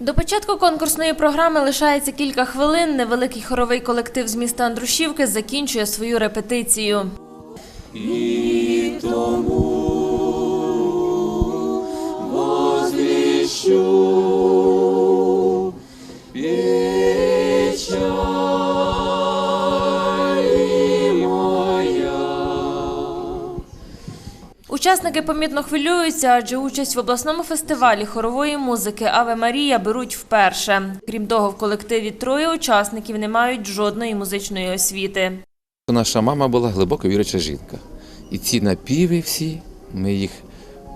До початку конкурсної програми лишається кілька хвилин. Невеликий хоровий колектив з міста Андрушівки закінчує свою репетицію. Учасники помітно хвилюються, адже участь в обласному фестивалі хорової музики Аве Марія беруть вперше. Крім того, в колективі троє учасників не мають жодної музичної освіти. Наша мама була глибоко віруча жінка. І ці напіви всі, ми їх,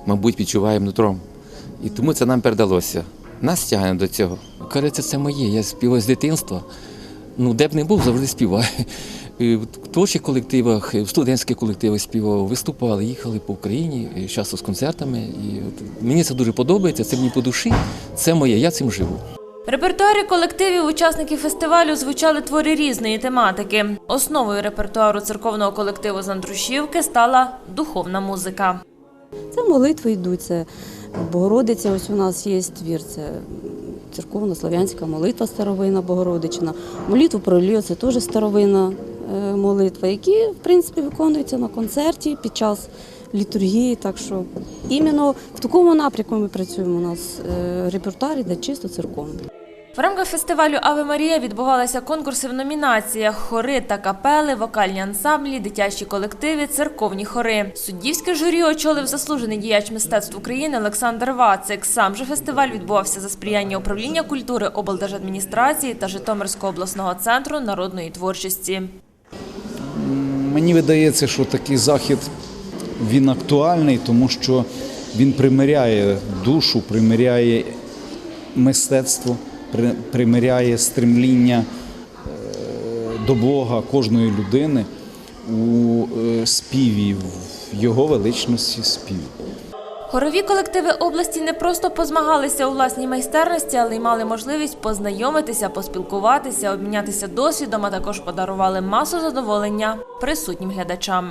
мабуть, відчуваємо нутром. І тому це нам передалося. Нас тягне до цього. Кажеться, це моє. Я співаю з дитинства. Ну, де б не був, завжди співаю. В творчих колективах, в студентських колективах співав, виступали, їхали по Україні, часто з концертами. І от мені це дуже подобається, це мені по душі, це моє, я цим живу. В репертуарі колективів учасників фестивалю звучали твори різної тематики. Основою репертуару церковного колективу з Андрушівки стала духовна музика. Це молитви йдуть, це Богородиця. Ось у нас є твір, це церковна слав'янська молитва старовина Богородична. молитва про Ілію – це теж старовина е, молитва, які в принципі виконуються на концерті під час літургії. Так що іменно в такому напрямку ми працюємо. У нас е, репертуар іде чисто церковний. В рамках фестивалю Аве Марія відбувалися конкурси в номінаціях хори та капели, вокальні ансамблі, дитячі колективи, церковні хори. Суддівське журі очолив заслужений діяч мистецтв України Олександр Вацик. Сам же фестиваль відбувався за сприяння управління культури облдержадміністрації та Житомирського обласного центру народної творчості. Мені видається, що такий захід він актуальний, тому що він примиряє душу, примиряє мистецтво, примиряє стремління е, до Бога кожної людини у е, співі, в його величності співі. Хорові колективи області не просто позмагалися у власній майстерності, але й мали можливість познайомитися, поспілкуватися, обмінятися досвідом, а також подарували масу задоволення присутнім глядачам.